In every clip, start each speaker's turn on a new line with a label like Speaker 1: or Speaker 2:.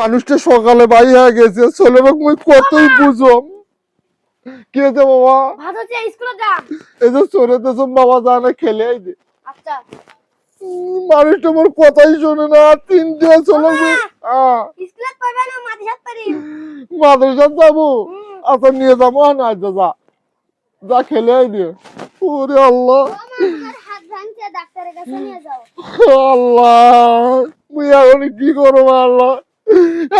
Speaker 1: মানুষটা সকালে বাই হয়ে গেছে। ছেলে ছেলের মুই কতই বুঝম? কি হয়েছে বাবা? এই যে চলে তো বাবা জানে খেলে আই দে
Speaker 2: আচ্ছা।
Speaker 1: মানুষটা মোর কথাই শোনে না তিন দিয়ে চলে গেছে। আহ।
Speaker 2: স্কুলে পারবে না মাঝে হাত পারি
Speaker 1: মাদ্রাসা যাব। আচ্ছা নিয়ে যাব না যা যা। যা খেলে আই দে ওরে আল্লাহ! আল্লাহ! মুই এখন কি করব আল্লাহ?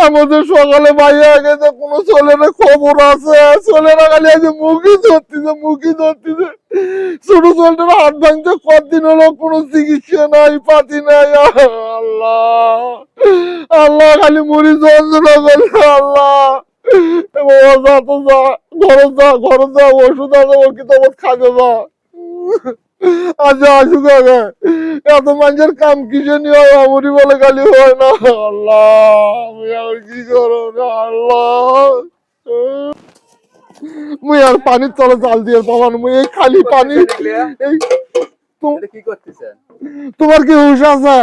Speaker 1: আমাদের সকালে বাইরে গেছে কোনো ছেলের খবর আছে, ছেলেরা খালি আছে মুখই ধরতেছে মুখই ধরতেছে ছোট ছেলেটার হাত ভাঙছে কদিন হলো, কোনো চিকিৎসা নাই, পাতি নাই। আল্লাহ আল্লাহ খালি মুড়ি যন্ত্রণা আল্লাহ। যা তো যা, ঘরে যা ঘরে যা, ওষুধ আছে ওকে তো খাবে যা আচ্ছা আসুক আগে। এত মানুষের কাম কিসে নিয়ে আমারই বলে খালি হয় না। আল্লাহ আমি আর কি করো না আল্লাহ। মুই আর পানির তলে জাল দিয়ে পাবান মুই এই খালি পানি তোমার কি হুশ আছে?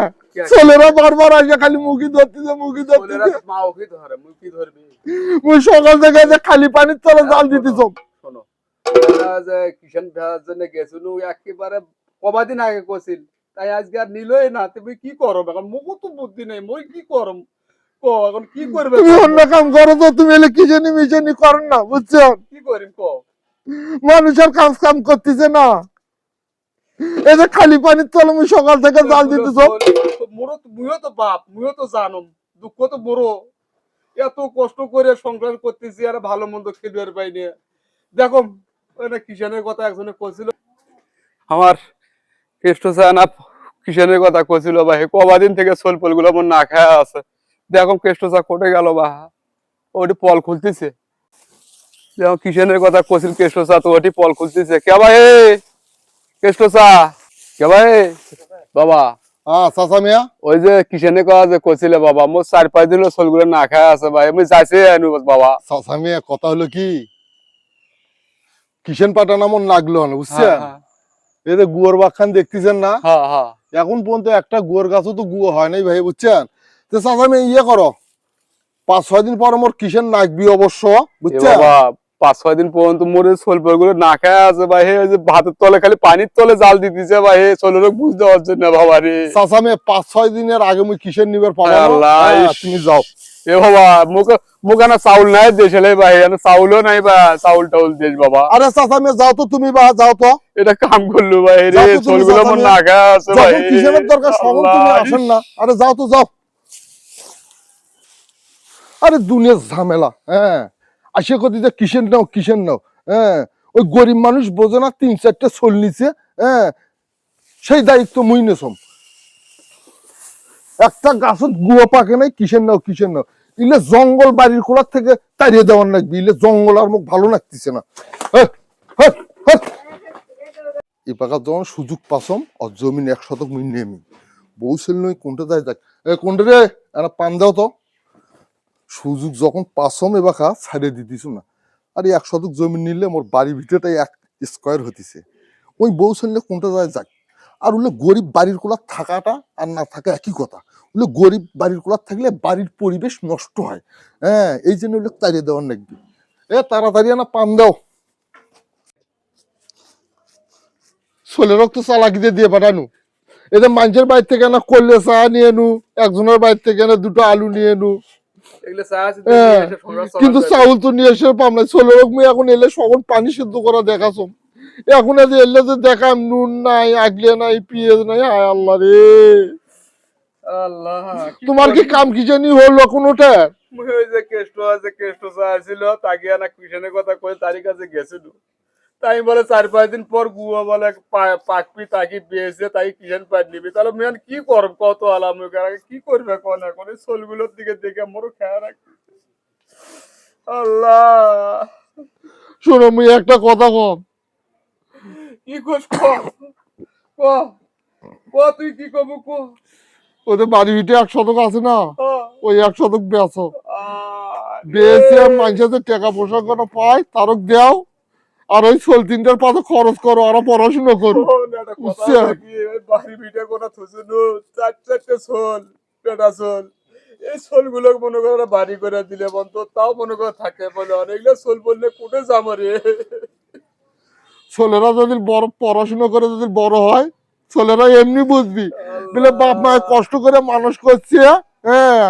Speaker 1: ছেলেরা বারবার আসে খালি মুখি ধরতেছে মুখি ধরতেছে।
Speaker 3: মুই
Speaker 1: সকাল থেকে খালি পানির তলে জাল দিতেছ।
Speaker 3: কিষান ভেড়ার জন্য গেছিল একেবারে কবাদিন আগে করছিল। তাই আজকে আর নিলই না তুমি কি করো? এখন মুখও তো বুদ্ধি নেই মই কি করম? কো এখন কি করবে?
Speaker 1: তুমি অন্য কাম করো তো তুমি এলে কি জানি মিজানি করেন না বুঝছেন
Speaker 3: কি করিম কো
Speaker 1: মানুষের কাজ কাম করতেছে না। এই যে খালি পানির তলে মুই সকাল থেকে জাল দিতেছ।
Speaker 3: মোরও মুইও তো বাপ মুইও তো জানম দুঃখ তো বড় এত কষ্ট করে সংসার করতেছি আর ভালো মন্দ খেলবার পাইনি দেখো ওটা কিষানের কথা একজনে কছিল আমার কেষ্ট না কিষানের কথা কছিল বা হে কবাদিন থেকে সোল ফলগুলো আমার না খায়া আছে। দেখো কেষ্ট চা কোটে গেল বা ওটি পল খুলতেছে। দেখো কিষানের কথা কছিল কেষ্ট চা তো ওটি পল খুলতেছে। কে ভাই কেষ্ট চা কে ভাই বাবা।
Speaker 1: হ্যাঁ চাচা মিয়া।
Speaker 3: ওই যে কিষানে কয়া যে কছিলে বাবা মোর চার পাঁচ দিন সোলগুলো না খায় আছে ভাই আমি যাইছে বাবা।
Speaker 1: চাচা মিয়া কথা হলো কি? কিষেন পাঠান আমার লাগল না বুঝছেন?
Speaker 3: হ্যাঁ
Speaker 1: এই যে গুয়ার বাগান দেখতেছেন না?
Speaker 3: হ্যাঁ হ্যাঁ।
Speaker 1: এখন পর্যন্ত একটা গুয়ার গাছও তো গুয়া হয় নাই ভাই বুঝছেন? তো চাচা মিয়া ইয়ে করো। পাঁচ ছয় দিন পর মোর কিষেন নাকবি অবশ্য বুঝছেন?
Speaker 3: পাঁচ ছয় দিন পর্যন্ত মোরে সোলপরগুলো না খায় আছে ভাই হে যে ভাতের তলে খালি পানির তলে জাল দিতেছে ভাই হে সোলের বুঝতে পারছেন না বাবা রে।
Speaker 1: চাচা মেয়ে পাঁচ ছয় দিনের আগে মুই কিষেন নিবার পাবো
Speaker 3: হায়
Speaker 1: তুমি যাও।
Speaker 3: এ বাবা মুখ মুখ না চাউল নাই দেশে ভাই চাউলও নাই বা চাউল টাউল দেশ বাবা।
Speaker 1: আরে চাচা মেয়ে যাও তো তুমি বা যাও তো।
Speaker 3: এটা কাম করল ভাই রে সোলগুলো আমার
Speaker 1: তুমি।
Speaker 3: আছে ভাই।
Speaker 1: কিষেনের দরকার? সখন তুমি আসেন না। আরে যাও তো যাও। আরে দুনিয়ার ঝামেলা হ্যাঁ। আসে কতি যে কিষেন নাও কিষেন নাও হ্যাঁ। ওই গরিব মানুষ বোঝে না তিন চারটে চল নিছে হ্যাঁ। সেই দায়িত্ব মুই নেছম। একটা গাছত গুয়া পাকে নাই কিসের নাও কিসের নাও। ইলে জঙ্গল বাড়ির কোলার থেকে তাড়িয়ে দেওয়ার লাগবে ইলে জঙ্গল আর মুখ ভালো লাগতেছে না। হেৎ। পাকা যখন সুযোগ পাসম, আর জমিন এক শতক মুই নেমি বউ ছিল নই কোনটা যায় যাক। এ, কোনটা রে? একটা পান দাও তো। সুযোগ যখন পাসম, এ বাকা ছাড়িয়ে দিতিস না। আর এক শতক জমি নিলে মোর বাড়ির ভিতরটাই এক স্কোয়ার হতিছে। ওই বউ ছেলে কোনটা যায় যাক। আর ওগুলো গরিব বাড়ির কোলার থাকাটা আর না থাকা একই কথা। ওগুলো গরিব বাড়ির কোলার থাকলে বাড়ির পরিবেশ নষ্ট হয়। হ্যাঁ এই জন্য ওগুলো তাড়িয়ে দেওয়ার নাকবি এ তাড়াতাড়ি না পান দাও। ছোলে রক্ত চালাকি দিয়ে দিয়ে পাঠানু এদের মানুষের বাড়ি থেকে না করলে চা নিয়ে নু একজনের বাড়ি থেকে না দুটো আলু নিয়ে নু হ্যাঁ, কিন্তু চাউল তো নিয়ে এসে পাম না। ছোলে রকম এখন এলে সকল পানি সিদ্ধ করা দেখাছো এখন এলে যে দেখাম নুন নাই আগলে নাই পিঁয়াজ নাই হায় আল্লাহ রে। তোমার কি কাম কি জানি হলো কোনোটা?
Speaker 3: ওই যে কেষ্ট আছে কেষ্ট ছিল তাকে না কিষানের কথা কই তারই কাছে গেছিল। তাই বলে চার পাঁচ দিন পর গুয়া বলে পা- পাকবি তাকে পেয়েছে তাই কিষান পাই নিবি। তাহলে মেন কি করব? কত আলাম কি করবে কোন এখন সোলগুলোর দিকে দেখে আমারও খেয়াল রাখি। আল্লাহ।
Speaker 1: শোনো মুই একটা কথা কম।
Speaker 3: কি কোস ক ক তুই কি কব ক
Speaker 1: ওদের বাড়ি ভিটে এক শতক আছে না? ওই এক শতক
Speaker 3: আহ,
Speaker 1: বেচে মানুষের যে টাকা পয়সা কোনো পায় তারক দেও। আর ওই সোল তিনটার পাতে খরচ করো আর পড়াশুনো করো।
Speaker 3: বাড়ি ভিটে কোনা থুসুনু, চার চারটে শোল, পেটা শোল।
Speaker 4: এই সোলগুলো মনে করে বাড়ি করে দিলে বন্ধ তাও মনে করে থাকে বলে। অনেকগুলো সোল বললে কোটে যাব রে।
Speaker 1: ছেলেরা যদি বড় পড়াশোনা করে যদি বড় হয় ছেলেরা এমনি বুঝবি। বলে বাপ মা কষ্ট করে মানুষ করছে হ্যাঁ?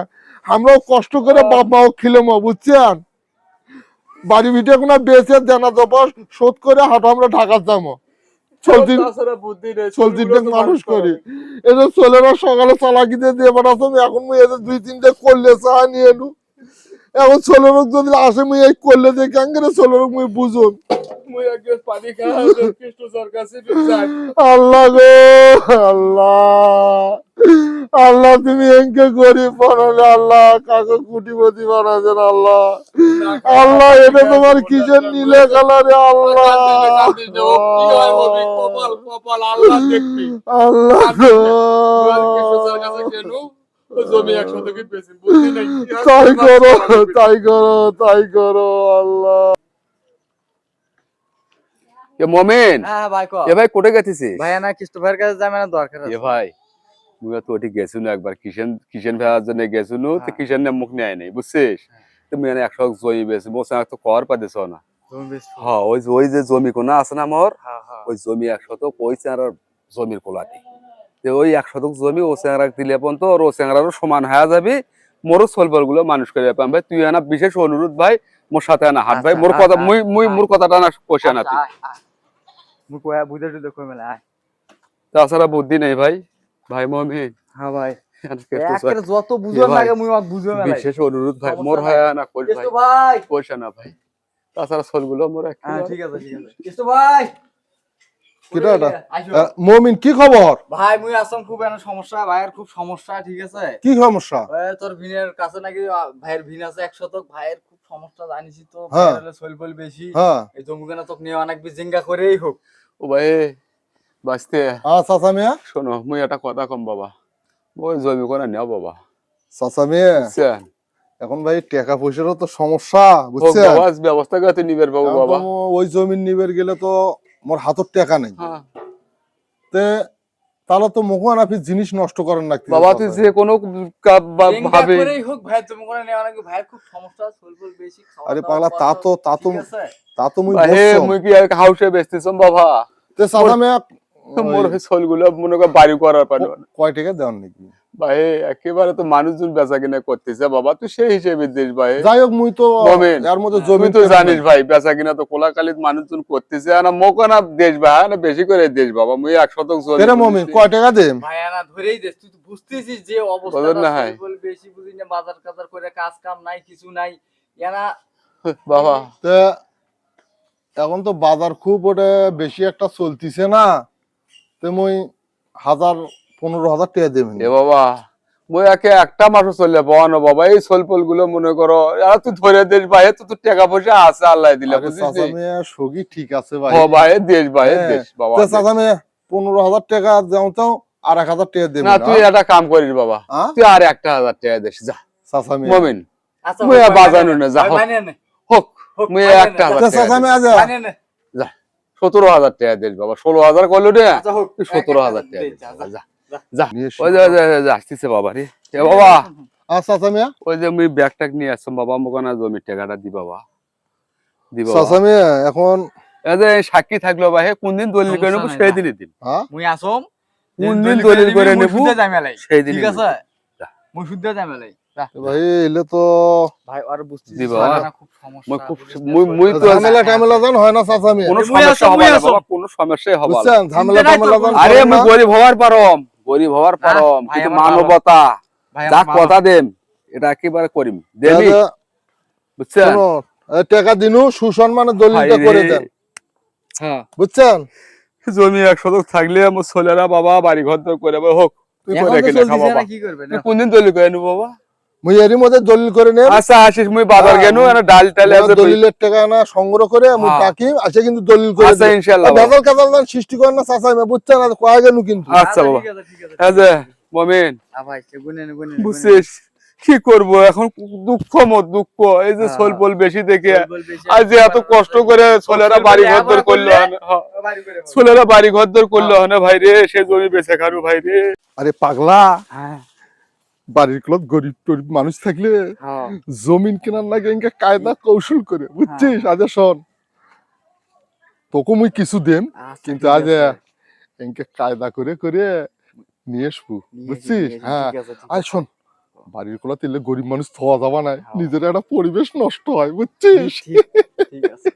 Speaker 1: আমরাও কষ্ট করে বাপ মাও খিলেমো বুঝছেন? বাড়ি ভিটে কোনো বেঁচে দেনা দেবো শোধ করে হাঁটো আমরা ঢাকা যাব। মানুষ করি এদের ছেলেরা সকালে চালাকি দিয়ে দিয়ে বেড়াতো এখন মুই এদের দুই তিনটে করলে চা নিয়ে এলু। এখন ছেলের যদি আসে মুই এই করলে দিয়ে ছেলের মুই বুঝুন। আল্লাহ গো আল্লাহ। আল্লাহ তুমি এনকে গরিব বানালে আল্লাহ কাকে কুটিপতি বানাছেন আল্লাহ? আল্লাহ এটা তোমার কিসের নীলে কালারে আল্লাহ?
Speaker 4: আল্লাহ
Speaker 1: তাই করো তাই করো তাই করো আল্লাহ।
Speaker 3: এ মমেন।
Speaker 5: হ্যাঁ ভাই ক
Speaker 3: এ ভাই কোটে গেছিস?
Speaker 5: ভাই না কিস্ত কাছে যাবে না দরকার
Speaker 3: এ ভাই মুই তো ওটি গেছুন একবার কিষেন কিষেন ভাইয়ার জন্য গেছুন তো
Speaker 5: হ্যাঁ।
Speaker 3: কিষেন নে মুখ নেয় নাই বুঝছিস? তুমি এনে একশো জমি বেছে মোসে তো কর পাদিস না। হ্যাঁ ওই ওই যে জমি কোনা আছে না আমার
Speaker 5: হ্যাঁ হ্যাঁ।
Speaker 3: ওই জমি একশো তো ওই চেংড়ার জমির কোলাতে ওই এক শতক জমি ও চেংড়া দিলে পর্যন্ত ও চেংড়ারও সমান হয়ে যাবি মোরও সলবলগুলো মানুষ করে পাম ভাই তুই আনা বিশেষ অনুরোধ ভাই মোর সাথে আনা হাত ভাই
Speaker 5: আচ্ছা,
Speaker 3: মোর কথা
Speaker 5: আচ্ছা,
Speaker 3: মুই মুই
Speaker 5: আচ্ছা।
Speaker 3: মোর কথাটা না কোশে না তুই।
Speaker 5: মুই কয়া বুঝে টুঝে কই মেলা আয়।
Speaker 3: তাছাড়া বুদ্ধি নেই ভাই ভাই মমিন
Speaker 5: হ্যাঁ ভাই।
Speaker 3: আজকে একটু
Speaker 5: একের যত বুঝো লাগে মুই মাক বুঝো মেলা
Speaker 3: বিশেষ অনুরোধ ভাই মোর হয় না কোশ ভাই।
Speaker 5: কিস্ত
Speaker 3: না ভাই। তাছাড়া সলগুলো মোর
Speaker 5: হ্যাঁ ঠিক আছে ঠিক আছে। কিস্ত ভাই!
Speaker 1: কিটা এটা?
Speaker 5: আইসো।
Speaker 1: আহ, মমিন কি খবর?
Speaker 5: ভাই মুই আসলাম খুব এনে সমস্যা ভাইয়ের খুব সমস্যা ঠিক আছে?
Speaker 1: কি সমস্যা?
Speaker 5: তোর ভিনের কাছে নাকি ভাইয়ের ভিন আছে এক শতক ভাইয়ের খুব সমস্যা জানিসই তো
Speaker 1: হ্যাঁ।
Speaker 5: সলবল বেশি।
Speaker 1: হ্যাঁ।
Speaker 5: এই জমিখানা তোকে নিয়ে অনেক বেশি জিঙ্গা করেই হোক।
Speaker 3: ও ভাই বাঁচতে।
Speaker 1: হ্যাঁ চাচা মিয়া?
Speaker 3: শোনো মুই একটা কথা কম বাবা। ওই জমি কোনা নেও বাবা।
Speaker 1: চাচা মেয়ে? এখন ভাই টাকা পয়সারও তো সমস্যা
Speaker 3: বুঝছে ব্যবস্থা করতে নিবের বাবু বাবা।
Speaker 1: ওই জমি নিবের গেলে তো মোর হাতত টাকা নেই।
Speaker 3: হ্যাঁ।
Speaker 1: তে তাহলে তো মোহন আপনি জিনিস নষ্ট করেন না
Speaker 3: বাবা তুই যে কোনো ভাবে
Speaker 5: হোক ভাই তুমি করে নেওয়া নাকি ভাইয়ের খুব সমস্যা সলবল বেশি
Speaker 1: আরে পাগলা তা তো তা তো তা তো মুই বলছো
Speaker 3: মুই কি আর হাউসে বেচতেছম বাবা?
Speaker 1: তে সাদা মেয়া
Speaker 3: মোর সলগুলো মনে কর বাড়ি করার পারে
Speaker 1: কয় টাকা দেন নাকি?
Speaker 3: ভাই একেবারে তো মানুষজন বেচা কিনা করতেছে। বাবা তুই সেই হিসেবে দিস ভাই।
Speaker 1: যাই হোক মুই তো এর মধ্যে জমি
Speaker 3: তো জানিস ভাই বেচা কিনা তো কোলাকালিত মানুষজন করতেছে। আর মোকে না দেশ ভাই না বেশি করে দেশ বাবা। মুই এক শতক জমি
Speaker 1: তেরে মমিন কয় টাকা দেম?
Speaker 5: ভাই আনা ধরেই দে তুই তো বুঝতেছিস যে অবস্থা
Speaker 3: না হয়।
Speaker 5: বেশি বুঝি না বাজার কাজার করে কাজ কাম নাই কিছু নাই। এনা
Speaker 3: বাবা।
Speaker 1: তে এখন তো বাজার খুব ওটা বেশি একটা চলতিছে না। তো মুই হাজার পনেরো হাজার টাকা দেবেন
Speaker 3: এ বাবা একে একটা মাসও চললে পাওয়া বাবা। এই সলপলগুলো মনে করো আর তুই ধরে দেশ ভাই তো তোর টাকা পয়সা আছে আল্লাহ দিলে
Speaker 1: সগি ঠিক আছে ভাই।
Speaker 3: ও ভাই দেশ ভাই
Speaker 1: হ্যাঁ।
Speaker 3: দেশ বাবা
Speaker 1: চাচা মেয়ে পনেরো হাজার টাকা যাও তো আর এক হাজার টাকা দেবেন
Speaker 3: না তুই একটা কাম করিস বাবা? তুই আর একটা হাজার টাকা দিস যা।
Speaker 1: চাচা মেয়ে।
Speaker 3: মমিন
Speaker 5: আচ্ছা
Speaker 3: মুই বাজানো না, যা হোক। মুই একটা হাজার টাকা
Speaker 1: চাচা মেয়ে যা।
Speaker 5: মানে নে।
Speaker 3: যা সতেরো হাজার টাকা দেশ বাবা ষোলো হাজার করল রে
Speaker 5: আচ্ছা হোক,
Speaker 3: তুই
Speaker 5: এক
Speaker 3: সতেরো হাজার টাকা
Speaker 5: যা,
Speaker 3: ওই যে ওই যে, ওই যে আসতেছে বাবা রে। বাবা।
Speaker 1: আর চাচা মেয়ে।
Speaker 3: ওই যে মুই ব্যাগ ট্যাগ নিয়ে আসছাম বাবা মোকে না জমির টাকাটা দি বাবা। দি বাবা।
Speaker 1: চাচা মেয়ে এখন
Speaker 3: এই যে সাক্ষী থাকল বা হে কোন দিন দলিল করে নেব সেই দিনই দিন।
Speaker 1: হ্যাঁ
Speaker 5: মুই আসম।
Speaker 3: কোন
Speaker 5: দিন
Speaker 3: দিন
Speaker 5: দলিল
Speaker 3: করে
Speaker 5: নিবি,
Speaker 3: সেই দিনই
Speaker 5: ঠিক আছে? মুই শুদ্ধ যাই
Speaker 1: ভাই এলে তো
Speaker 5: ভাই আর বুঝতেছিস
Speaker 3: দিবা।
Speaker 5: ভাই, খুব সমস্যা
Speaker 3: মুই খুব মুই মুই তো
Speaker 1: ঝামেলা টামেলা যেন হয় না চাচা মেয়ে।
Speaker 3: কোনো সমস্যা হবে
Speaker 5: মুই
Speaker 3: না বাবা কোনো সমস্যাই হবে না।
Speaker 1: বুঝছেন? ঝামেলা টামেলা
Speaker 3: আরে মুই গরিব হওয়ার পারম। গরিব হওয়ার পরম কিন্তু মানবতা যা কথা দেন এটা একেবারে করিম।
Speaker 1: দেবি
Speaker 3: বুঝছেন?
Speaker 1: টাকা দিনু সুসম্মানের দলিলটা করে দেন।
Speaker 5: হ্যাঁ।
Speaker 1: বুঝছেন?
Speaker 3: জমি এক শতক থাকলে আমার ছেলেরা বাবা বাড়ি ঘর করে হোক তুই করে কিনে কোনদিন দলিল করে নেব বাবা?
Speaker 1: মুই এরই মধ্যে দলিল করে নেব
Speaker 3: আচ্ছা আসিস মুই বাজার
Speaker 1: হ্যাঁ,
Speaker 3: গেনু এনে ডাল টাল আছে
Speaker 1: দলিলের টাকা না সংগ্রহ করে আমি
Speaker 3: হ্যাঁ।
Speaker 1: আছে কিন্তু দলিল করে
Speaker 3: আচ্ছা ইনশাআল্লাহ
Speaker 1: কাজাল যেন সৃষ্টি করেন না চাচা মেয়ে বুঝছেন আর কয়া গেল কিন্তু।
Speaker 3: আচ্ছা বাবা।
Speaker 5: ঠিক আছে, ঠিক আছে,
Speaker 3: মমিন।
Speaker 5: আ ভাই, সে গুনে নে, গুনে নে, গুনে নে।
Speaker 3: বুঝছিস? কি করব এখন দুঃখ মত দুঃখ। এই যে
Speaker 5: হ্যাঁ।
Speaker 3: সলপল বেশি দেখে। আজ যে এত কষ্ট করে ছেলেরা বাড়ি ঘর দর করল? হন। হ্যাঁ।
Speaker 5: বাড়ি
Speaker 3: ছেলেরা বাড়ি ঘর। দর করল হনে ভাই রে সে জমি বেচে খারু ভাই রে।
Speaker 1: আরে পাগলা।
Speaker 5: হ্যাঁ।
Speaker 1: বাড়ির ক্লত গরিব টরিব মানুষ থাকলে
Speaker 5: হ্যাঁ।
Speaker 1: জমিন কেনার লাগে ইনকা কায়দা কৌশল করে বুঝছিস? আজ শোন। তোকে মুই কিছু দেন
Speaker 5: আচ্ছা,
Speaker 1: কিন্তু আজ ইনকে কায়দা করে করে নিয়ে আসব বুঝছিস? হ্যাঁ। আয় শোন বাড়ির কোলা তেলে গরিব মানুষ থওয়া যাবা নাই
Speaker 5: হ্যাঁ।
Speaker 1: নিজের একটা পরিবেশ নষ্ট হয় বুঝছিস?
Speaker 5: ঠিক আছে।